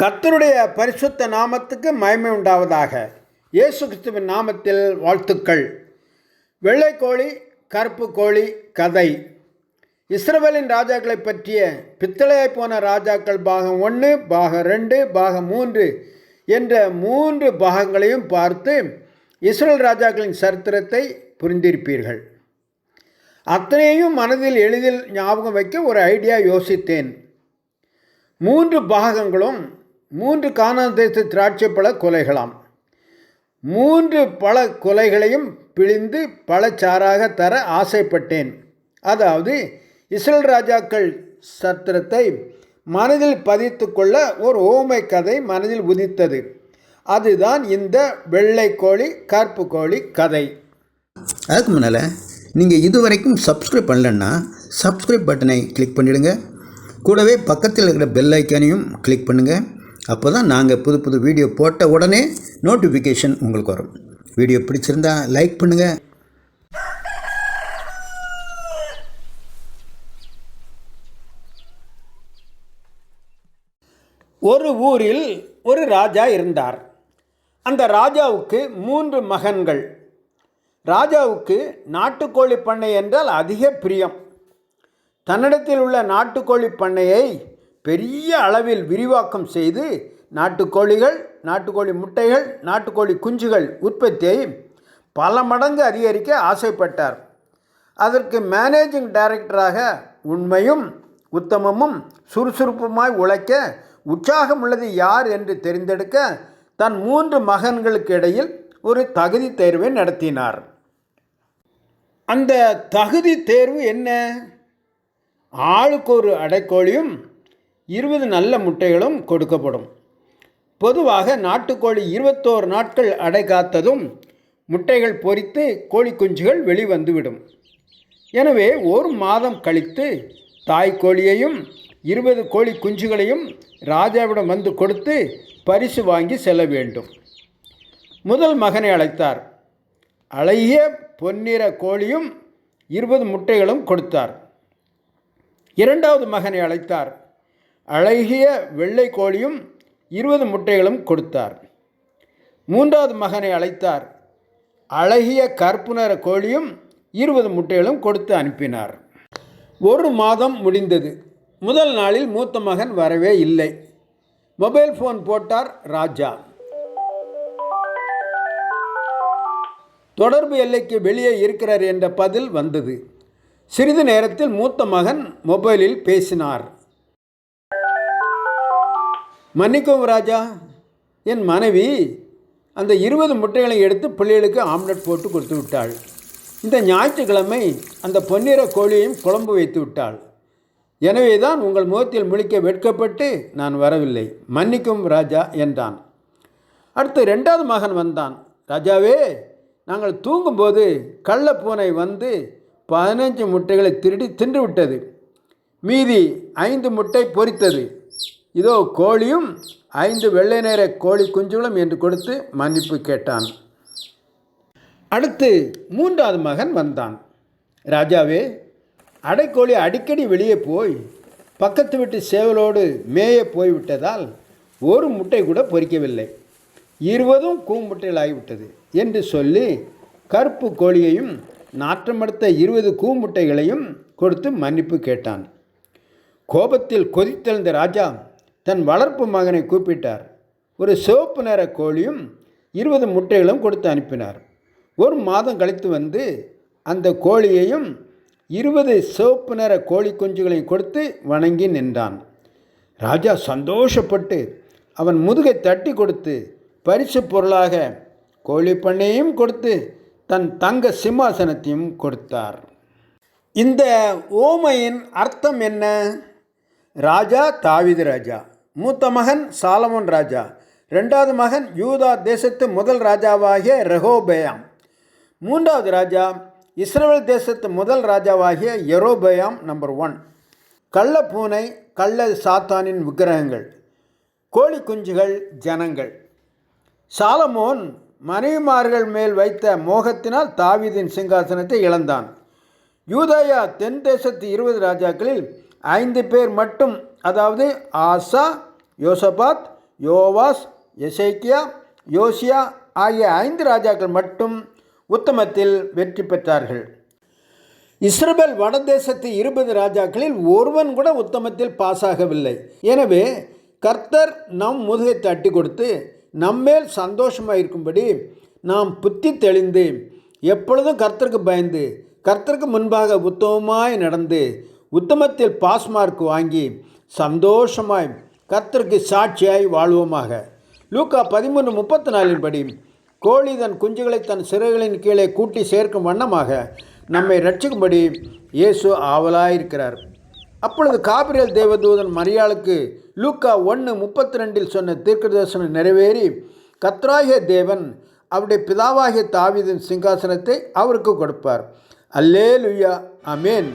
கர்த்தருடைய பரிசுத்த நாமத்துக்கு மயமை உண்டாவதாக. இயேசு கிறிஸ்துவின் நாமத்தில் வாழ்த்துக்கள். வெள்ளை கோழி கருப்பு கோழி கதை. இஸ்ரவேலின் ராஜாக்களை பற்றிய பித்தளையாய் போன ராஜாக்கள் பாகம் ஒன்று பாகம் ரெண்டு பாகம் மூன்று என்ற மூன்று பாகங்களையும் பார்த்து இஸ்ரேல் ராஜாக்களின் சரித்திரத்தை புரிந்திருப்பீர்கள். அத்தனையும் மனதில் எளிதில் ஞாபகம் வைக்க ஒரு ஐடியா யோசித்தேன். மூன்று பாகங்களும் மூன்று காணாதேச திராட்சை பழ கொலைகளாம். மூன்று பல கொலைகளையும் பிழிந்து பழச்சாராக தர ஆசைப்பட்டேன். அதாவது இஸ்ரேல் ராஜாக்கள் சத்திரத்தை மனதில் பதித்து கொள்ள ஒரு ஓமை கதை மனதில் உதித்தது. அதுதான் இந்த வெள்ளை கோழி கருப்பு கோழி கதை. அதுக்கு முன்னால் நீங்கள் இது வரைக்கும் சப்ஸ்கிரைப் பண்ணலன்னா சப்ஸ்கிரைப் பட்டனை கிளிக் பண்ணிவிடுங்க கூடவே பக்கத்தில் இருக்கிற பெல் ஐக்கானையும் கிளிக் பண்ணுங்கள் அப்போ தான் நாங்கள் புது புது வீடியோ போட்ட உடனே நோட்டிஃபிகேஷன் உங்களுக்கு வரும். வீடியோ பிடிச்சிருந்தா லைக் பண்ணுங்கள் ஒரு ஊரில் ஒரு ராஜா இருந்தார். அந்த ராஜாவுக்கு மூன்று மகன்கள். ராஜாவுக்கு நாட்டுக்கோழி பண்ணை என்றால் அதிக பிரியம். தன்னிடத்தில் உள்ள நாட்டுக்கோழி பண்ணையை பெரிய அளவில் விரிவாக்கம் செய்து நாட்டுக்கோழிகள் நாட்டுக்கோழி முட்டைகள் நாட்டுக்கோழி குஞ்சுகள் உற்பத்தியை பல மடங்கு அதிகரிக்க ஆசைப்பட்டார். அதற்கு மேனேஜிங் டைரக்டராக உண்மையும் உத்தமமும் சுறுசுறுப்புமாய் உழைக்க உற்சாகமுள்ளது யார் என்று தெரிந்தெடுக்க தன் மூன்று மகன்களுக்கு இடையில் ஒரு தகுதி தேர்வை நடத்தினார். அந்த தகுதி தேர்வு என்ன? ஆளுக்கு ஒரு அடைக்கோழியும் இருபது நல்ல முட்டைகளும் கொடுக்கப்படும். பொதுவாக நாட்டுக்கோழி இருபத்தோரு நாட்கள் அடை காத்ததும் முட்டைகள் பொரித்து கோழி குஞ்சுகள் வெளிவந்துவிடும். எனவே ஒரு மாதம் கழித்து தாய் கோழியையும் இருபது கோழி குஞ்சுகளையும் ராஜாவிடம் வந்து கொடுத்து பரிசு வாங்கி செல்ல வேண்டும். முதல் மகனை அழைத்தார். அழகிய பொன்னிற கோழியும் இருபது முட்டைகளும் கொடுத்தார். இரண்டாவது மகனை அழைத்தார். அழகிய வெள்ளை கோழியும் இருபது முட்டைகளும் கொடுத்தார். மூன்றாவது மகனை அழைத்தார். அழகிய கருப்பு நிற கோழியும் இருபது முட்டைகளும் கொடுத்து அனுப்பினார். ஒரு மாதம் முடிந்தது. முதல் நாளில் மூத்த மகன் வரவே இல்லை. மொபைல் ஃபோன் போட்டார் ராஜா. தொடர்பு எல்லைக்கு வெளியே இருக்கிறார் என்ற பதில் வந்தது. சிறிது நேரத்தில் மூத்த மகன் மொபைலில் பேசினார். மன்னிக்கவும் ராஜா. என் மனைவி அந்த இருபது முட்டைகளை எடுத்து பிள்ளைகளுக்கு ஆம்லெட் போட்டு கொடுத்து விட்டாள். இந்த ஞாயிற்றுக்கிழமை அந்த பொன்னிற கோழியையும் குழம்பு வைத்து விட்டாள். எனவே தான் உங்கள் முகத்தில் முழிக்க வெட்கப்பட்டு நான் வரவில்லை. மன்னிக்கும் ராஜா என்றான். அடுத்து ரெண்டாவது மகன் வந்தான். ராஜாவே நாங்கள் தூங்கும்போது கள்ளப்பூனை வந்து பதினஞ்சு முட்டைகளை திருடி தின்று விட்டது. மீதி ஐந்து முட்டை பொரித்தது இதோ கோழியும் ஐந்து வெள்ளை நேர கோழி குஞ்சுகளும் என்று கொடுத்து மன்னிப்பு கேட்டான். அடுத்து மூன்றாவது மகன் வந்தான். ராஜாவே அடைக்கோழி அடிக்கடி வெளியே போய் பக்கத்து வீட்டு சேவலோடு மேய போய்விட்டதால் ஒரு முட்டை கூட பொரிக்கவில்லை இருபதும் கூம்புட்டைகளாகிவிட்டது என்று சொல்லி கருப்பு கோழியையும் நாற்றமடுத்த இருபது கூமுட்டைகளையும் கொடுத்து மன்னிப்பு கேட்டான். கோபத்தில் கொதித்தெழுந்த ராஜா தன் வளர்ப்பு மகனை கூப்பிட்டார். ஒரு சிவப்பு நிற கோழியும் இருபது முட்டைகளும் கொடுத்து அனுப்பினார். ஒரு மாதம் கழித்து வந்து அந்த கோழியையும் இருபது சிவப்பு நிற கோழி குஞ்சுகளையும் கொடுத்து வணங்கி நின்றான். ராஜா சந்தோஷப்பட்டு அவன் முதுகை தட்டி கொடுத்து பரிசு பொருளாக கோழி பண்ணையும் கொடுத்து தன் தங்க சிம்மாசனத்தையும் கொடுத்தார். இந்த ஓமையின் அர்த்தம் என்ன? ராஜா தாவிது ராஜா. மூத்த மகன் சாலமோன் ராஜா. ரெண்டாவது மகன் யூதா தேசத்து முதல் ராஜாவாகிய ரெஹோபயாம் மூன்றாவது ராஜா இஸ்ரேல் தேசத்து முதல் ராஜாவாகிய எரோபயாம் நம்பர் ஒன். கள்ள பூனை கள்ள சாத்தானின் விக்கிரகங்கள் கோழி குஞ்சுகள் ஜனங்கள். சாலமோன் மனைவிமார்கள் மேல் வைத்த மோகத்தினால் தாவிதின் சிங்காசனத்தை இழந்தான். யூதயா தென் தேசத்து இருபது ராஜாக்களில் ஐந்து பேர் மட்டும் அதாவது ஆசா யோசபாத் யோவாஸ் எசேக்கியா யோசியா ஆகிய ஐந்து ராஜாக்கள் மட்டும் உத்தமத்தில் வெற்றி பெற்றார்கள். இஸ்ரவேல் வடதேசத்து இருபது ராஜாக்களில் ஒருவன் கூட உத்தமத்தில் பாஸ் ஆகவில்லை. எனவே கர்த்தர் நம் முதுகை தட்டி கொடுத்து நம்மேல் சந்தோஷமாக இருக்கும்படி நாம் புத்தி தெளிந்து எப்பொழுதும் கர்த்தருக்கு பயந்து கர்த்தருக்கு முன்பாக உத்தமமாய் நடந்து உத்தமத்தில் பாஸ் மார்க் வாங்கி சந்தோஷமாய் கத்தருக்கு சாட்சியாய் வாழ்வோமாக. லூக்கா பதிமூணு முப்பத்தி நாலின்படி கோழி தன் குஞ்சுகளை தன் சிறகுகளின் கீழே கூட்டி சேர்க்கும் வண்ணமாக நம்மை ரட்சிக்கும்படி இயேசு ஆவலாயிருக்கிறார். அப்பொழுது காபிரியல் தேவதூதன் மரியாளுக்கு லூக்கா ஒன்று முப்பத்தி ரெண்டில் சொன்ன தீர்க்கதரிசனம் நிறைவேறி கத்ராகிய தேவன் அவருடைய பிதாவாகிய தாவிதின் சிங்காசனத்தை அவருக்கு கொடுப்பார். அல்லே லுய்யா அமேன்